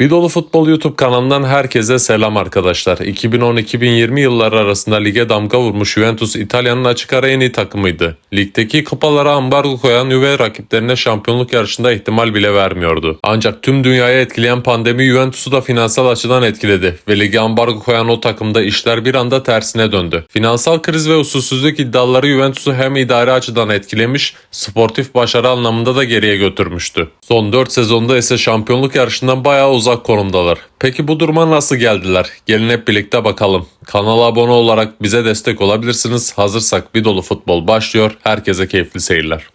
Bir Dolu Futbol YouTube kanalından herkese selam arkadaşlar. 2010-2020 yılları arasında lige damga vurmuş Juventus İtalya'nın açık ara en iyi takımıydı. Ligdeki kupalara ambargo koyan Juve rakiplerine şampiyonluk yarışında ihtimal bile vermiyordu. Ancak tüm dünyayı etkileyen pandemi Juventus'u da finansal açıdan etkiledi ve lige ambargo koyan o takımda işler bir anda tersine döndü. Finansal kriz ve usulsüzlük iddiaları Juventus'u hem idari açıdan etkilemiş, sportif başarı anlamında da geriye götürmüştü. Son 4 sezonda ise şampiyonluk yarışından bayağı uzak konumdalar. Peki bu duruma nasıl geldiler? Gelin hep birlikte bakalım. Kanala abone olarak bize destek olabilirsiniz. Hazırsak bir dolu futbol başlıyor. Herkese keyifli seyirler.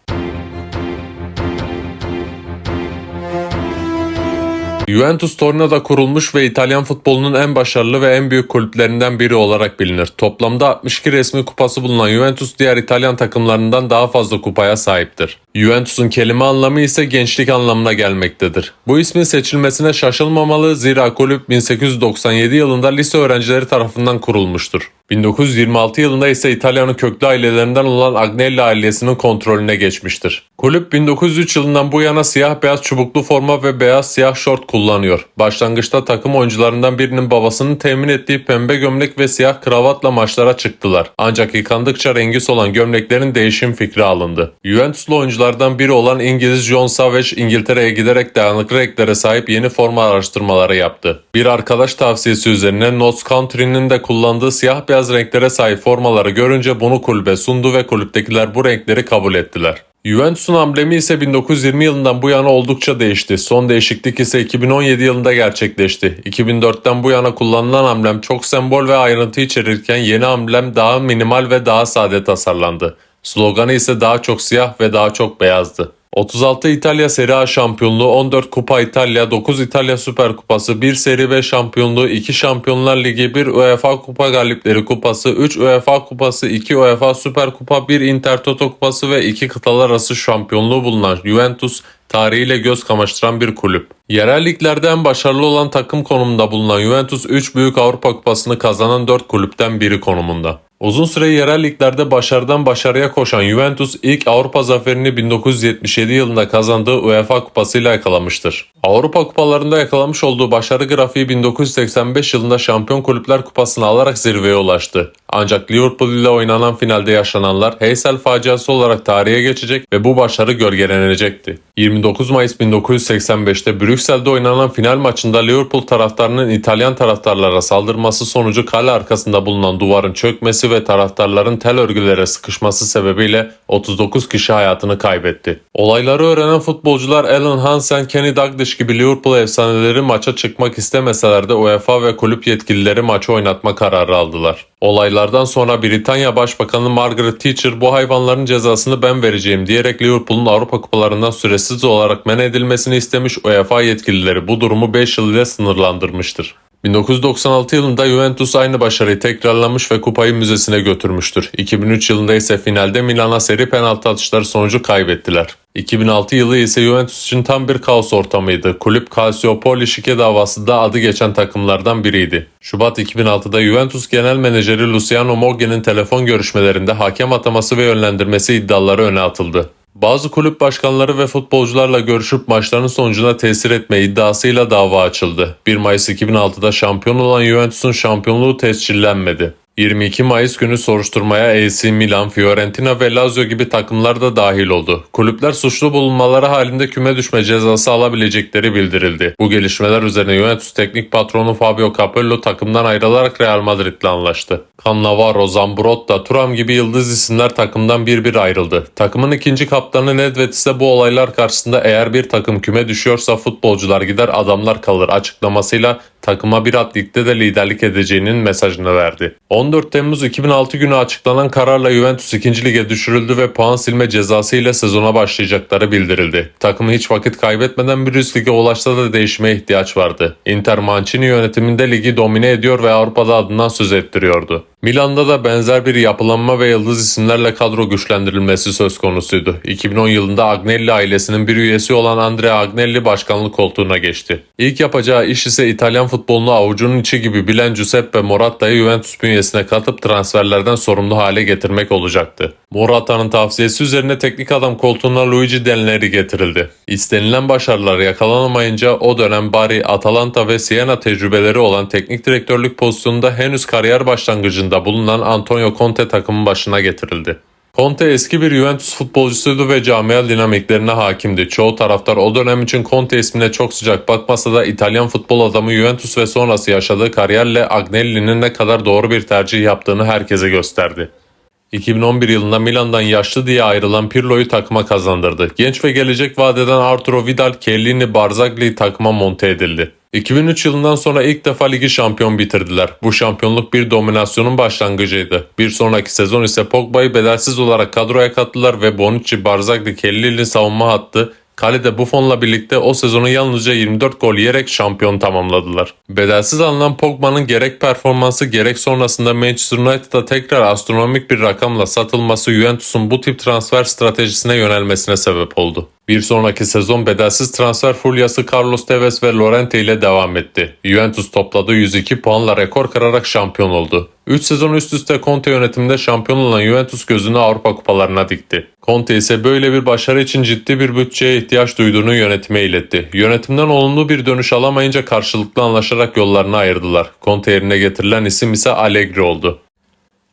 Juventus Torino'da kurulmuş ve İtalyan futbolunun en başarılı ve en büyük kulüplerinden biri olarak bilinir. Toplamda 62 resmi kupası bulunan Juventus diğer İtalyan takımlarından daha fazla kupaya sahiptir. Juventus'un kelime anlamı ise gençlik anlamına gelmektedir. Bu ismin seçilmesine şaşılmamalı zira kulüp 1897 yılında lise öğrencileri tarafından kurulmuştur. 1926 yılında ise İtalya'nın köklü ailelerinden olan Agnelli ailesinin kontrolüne geçmiştir. Kulüp 1903 yılından bu yana siyah beyaz çubuklu forma ve beyaz siyah şort kullanıyor. Başlangıçta takım oyuncularından birinin babasının temin ettiği pembe gömlek ve siyah kravatla maçlara çıktılar. Ancak yıkandıkça rengi solan gömleklerin değişim fikri alındı. Juventuslu oyunculardan biri olan İngiliz John Savage İngiltere'ye giderek dayanıklı renklere sahip yeni forma araştırmaları yaptı. Bir arkadaş tavsiyesi üzerine Notts Country'nin de kullandığı siyah beyaz renklere sahip formaları görünce bunu kulübe sundu ve kulüptekiler bu renkleri kabul ettiler. Juventus'un amblemi ise 1920 yılından bu yana oldukça değişti. Son değişiklik ise 2017 yılında gerçekleşti. 2004'ten bu yana kullanılan amblem çok sembol ve ayrıntı içerirken yeni amblem daha minimal ve daha sade tasarlandı. Sloganı ise daha çok siyah ve daha çok beyazdı. 36 İtalya Serie A şampiyonluğu, 14 Kupa İtalya, 9 İtalya Süper Kupası, 1 Serie B şampiyonluğu, 2 Şampiyonlar Ligi, 1 UEFA Kupa Galipleri Kupası, 3 UEFA Kupası, 2 UEFA Süper Kupa, 1 Intertoto Kupası ve 2 kıtalar arası şampiyonluğu bulunan Juventus tarihiyle göz kamaştıran bir kulüp. Yerel liglerde en başarılı olan takım konumunda bulunan Juventus 3 büyük Avrupa Kupası'nı kazanan 4 kulüpten biri konumunda. Uzun süre yerel liglerde başarıdan başarıya koşan Juventus ilk Avrupa zaferini 1977 yılında kazandığı UEFA kupasıyla yakalamıştır. Avrupa kupalarında yakalamış olduğu başarı grafiği 1985 yılında Şampiyon Kulüpler Kupası'nı alarak zirveye ulaştı. Ancak Liverpool ile oynanan finalde yaşananlar Heysel faciası olarak tarihe geçecek ve bu başarı gölgelenecekti. 29 Mayıs 1985'te Brüksel'de oynanan final maçında Liverpool taraftarının İtalyan taraftarlara saldırması sonucu kale arkasında bulunan duvarın çökmesi ve taraftarların tel örgülere sıkışması sebebiyle 39 kişi hayatını kaybetti. Olayları öğrenen futbolcular Alan Hansen, Kenny Dalglish gibi Liverpool efsaneleri maça çıkmak istemeseler de UEFA ve kulüp yetkilileri maçı oynatma kararı aldılar. Olaylardan sonra Britanya Başbakanı Margaret Thatcher bu hayvanların cezasını ben vereceğim diyerek Liverpool'un Avrupa kupalarından süresiz olarak men edilmesini istemiş UEFA yetkilileri bu durumu 5 yıl ile sınırlandırmıştır. 1996 yılında Juventus aynı başarıyı tekrarlamış ve kupayı müzesine götürmüştür. 2003 yılında ise finalde Milan'a seri penaltı atışları sonucu kaybettiler. 2006 yılı ise Juventus için tam bir kaos ortamıydı. Kulüp Calciopoli şike davası da adı geçen takımlardan biriydi. Şubat 2006'da Juventus Genel Menajeri Luciano Moggi'nin telefon görüşmelerinde hakem ataması ve yönlendirmesi iddiaları öne atıldı. Bazı kulüp başkanları ve futbolcularla görüşüp maçların sonucuna tesir etme iddiasıyla dava açıldı. 1 Mayıs 2006'da şampiyon olan Juventus'un şampiyonluğu tescillenmedi. 22 Mayıs günü soruşturmaya AC Milan, Fiorentina ve Lazio gibi takımlar da dahil oldu. Kulüpler suçlu bulunmaları halinde küme düşme cezası alabilecekleri bildirildi. Bu gelişmeler üzerine Juventus teknik patronu Fabio Capello takımdan ayrılarak Real Madrid'le anlaştı. Cannavaro, Zambrotta, Turam gibi yıldız isimler takımdan bir bir ayrıldı. Takımın ikinci kaptanı Nedved ise bu olaylar karşısında eğer bir takım küme düşüyorsa futbolcular gider adamlar kalır açıklamasıyla takıma bir at ligde de liderlik edeceğinin mesajını verdi. 14 Temmuz 2006 günü açıklanan kararla Juventus 2. lige düşürüldü ve puan silme cezası ile sezona başlayacakları bildirildi. Takımı hiç vakit kaybetmeden bir üst lige ulaşsa da değişmeye ihtiyaç vardı. Inter Mancini yönetiminde ligi domine ediyor ve Avrupa'da adından söz ettiriyordu. Milan'da da benzer bir yapılanma ve yıldız isimlerle kadro güçlendirilmesi söz konusuydu. 2010 yılında Agnelli ailesinin bir üyesi olan Andrea Agnelli başkanlık koltuğuna geçti. İlk yapacağı iş ise İtalyan futbolunu avucunun içi gibi bilen Giuseppe Moratta'yı Juventus bünyesine katıp transferlerden sorumlu hale getirmek olacaktı. Moratta'nın tavsiyesi üzerine teknik adam koltuğuna Luigi Denleri getirildi. İstenilen başarılar yakalanamayınca o dönem Bari, Atalanta ve Siena tecrübeleri olan teknik direktörlük pozisyonunda henüz kariyer başlangıcında bulunan Antonio Conte takımın başına getirildi. Conte eski bir Juventus futbolcusuydu ve camia dinamiklerine hakimdi. Çoğu taraftar o dönem için Conte ismine çok sıcak bakmasa da İtalyan futbol adamı Juventus ve sonrası yaşadığı kariyerle Agnelli'nin ne kadar doğru bir tercih yaptığını herkese gösterdi. 2011 yılında Milan'dan yaşlı diye ayrılan Pirlo'yu takıma kazandırdı. Genç ve gelecek vadeden Arturo Vidal, Chiellini, Barzagli takıma monte edildi. 2003 yılından sonra ilk defa ligi şampiyon bitirdiler. Bu şampiyonluk bir dominasyonun başlangıcıydı. Bir sonraki sezon ise Pogba'yı bedelsiz olarak kadroya kattılar ve Bonucci, Barzagli, Chiellini savunma hattı, Kalede Buffon'la birlikte o sezonu yalnızca 24 gol yiyerek şampiyon tamamladılar. Bedelsiz alınan Pogba'nın gerek performansı gerek sonrasında Manchester United'a tekrar astronomik bir rakamla satılması Juventus'un bu tip transfer stratejisine yönelmesine sebep oldu. Bir sonraki sezon bedelsiz transfer furyası Carlos Tevez ve Lorente ile devam etti. Juventus topladığı 102 puanla rekor kırarak şampiyon oldu. 3 sezon üst üste Conte yönetiminde şampiyon olan Juventus gözünü Avrupa kupalarına dikti. Conte ise böyle bir başarı için ciddi bir bütçeye ihtiyaç duyduğunu yönetime iletti. Yönetimden olumlu bir dönüş alamayınca karşılıklı anlaşarak yollarını ayırdılar. Conte yerine getirilen isim ise Allegri oldu.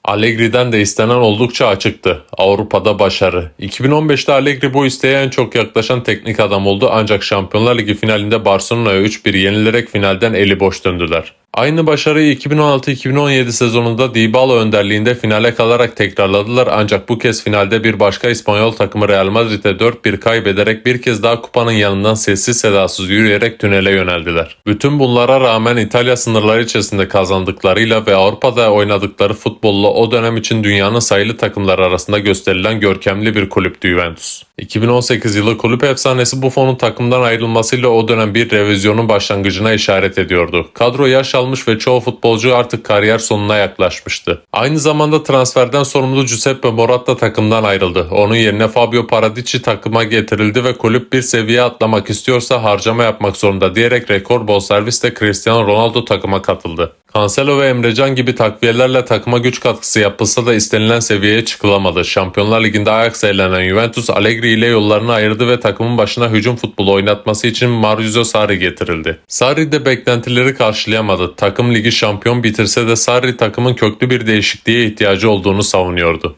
Allegri'den de istenen oldukça açıktı. Avrupa'da başarı. 2015'te Allegri bu isteğe en çok yaklaşan teknik adam oldu ancak Şampiyonlar Ligi finalinde Barcelona'ya 3-1 yenilerek finalden eli boş döndüler. Aynı başarıyı 2016-2017 sezonunda Dybala önderliğinde finale kalarak tekrarladılar ancak bu kez finalde bir başka İspanyol takımı Real Madrid'e 4-1 kaybederek bir kez daha kupanın yanından sessiz sedasız yürüyerek tünele yöneldiler. Bütün bunlara rağmen İtalya sınırları içerisinde kazandıklarıyla ve Avrupa'da oynadıkları futbolla o dönem için dünyanın sayılı takımları arasında gösterilen görkemli bir kulüptü Juventus. 2018 yılı kulüp efsanesi Buffon'un takımdan ayrılmasıyla o dönem bir revizyonun başlangıcına işaret ediyordu. Kadro yaş almış ve çoğu futbolcu artık kariyer sonuna yaklaşmıştı. Aynı zamanda transferden sorumlu Giuseppe Moratta takımdan ayrıldı. Onun yerine Fabio Paradici takıma getirildi ve kulüp bir seviye atlamak istiyorsa harcama yapmak zorunda diyerek rekor bonservisle Cristiano Ronaldo takıma katıldı. Cancelo ve Emrecan gibi takviyelerle takıma güç katkısı yapılsa da istenilen seviyeye çıkılamadı. Şampiyonlar Ligi'nde Ajax eğlenen Juventus Allegri ile yollarını ayırdı ve takımın başına hücum futbolu oynatması için Mauricio Sarri getirildi. Sarri de beklentileri karşılayamadı. Takım ligi şampiyon bitirse de Sarri takımın köklü bir değişikliğe ihtiyacı olduğunu savunuyordu.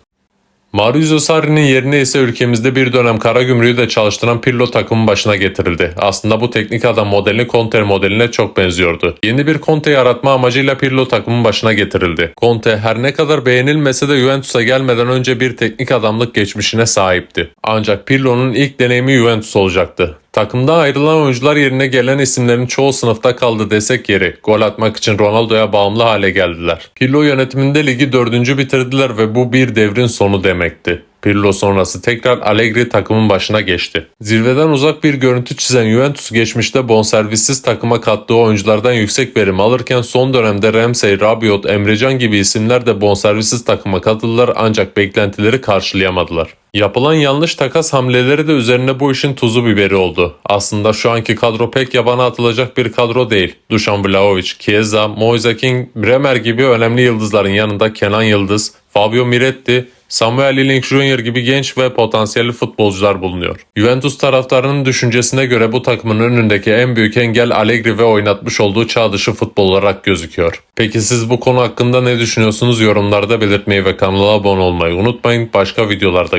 Maurizio Sarri'nin yerine ise ülkemizde bir dönem Karagümrük'ü de çalıştıran Pirlo takımın başına getirildi. Aslında bu teknik adam modelini Conte modeline çok benziyordu. Yeni bir Conte yaratma amacıyla Pirlo takımın başına getirildi. Conte her ne kadar beğenilmese de Juventus'a gelmeden önce bir teknik adamlık geçmişine sahipti. Ancak Pirlo'nun ilk deneyimi Juventus olacaktı. Takımdan ayrılan oyuncular yerine gelen isimlerin çoğu sınıfta kaldı desek yeri. Gol atmak için Ronaldo'ya bağımlı hale geldiler. Pirlo yönetiminde ligi dördüncü bitirdiler ve bu bir devrin sonu demekti. Pirlo sonrası tekrar Allegri takımın başına geçti. Zirveden uzak bir görüntü çizen Juventus geçmişte bonservissiz takıma kattığı oyunculardan yüksek verim alırken son dönemde Ramsey, Rabiot, Emrecan gibi isimler de bonservissiz takıma katıldılar ancak beklentileri karşılayamadılar. Yapılan yanlış takas hamleleri de üzerine bu işin tuzu biberi oldu. Aslında şu anki kadro pek yabana atılacak bir kadro değil. Dušan Vlahovic, Chiesa, Moise King, Bremer gibi önemli yıldızların yanında Kenan Yıldız, Fabio Miretti, Samuel Link Jr. gibi genç ve potansiyelli futbolcular bulunuyor. Juventus taraftarının düşüncesine göre bu takımın önündeki en büyük engel Allegri ve oynatmış olduğu çağ dışı futbol olarak gözüküyor. Peki siz bu konu hakkında ne düşünüyorsunuz? Yorumlarda belirtmeyi ve kanala abone olmayı unutmayın. Başka videolarda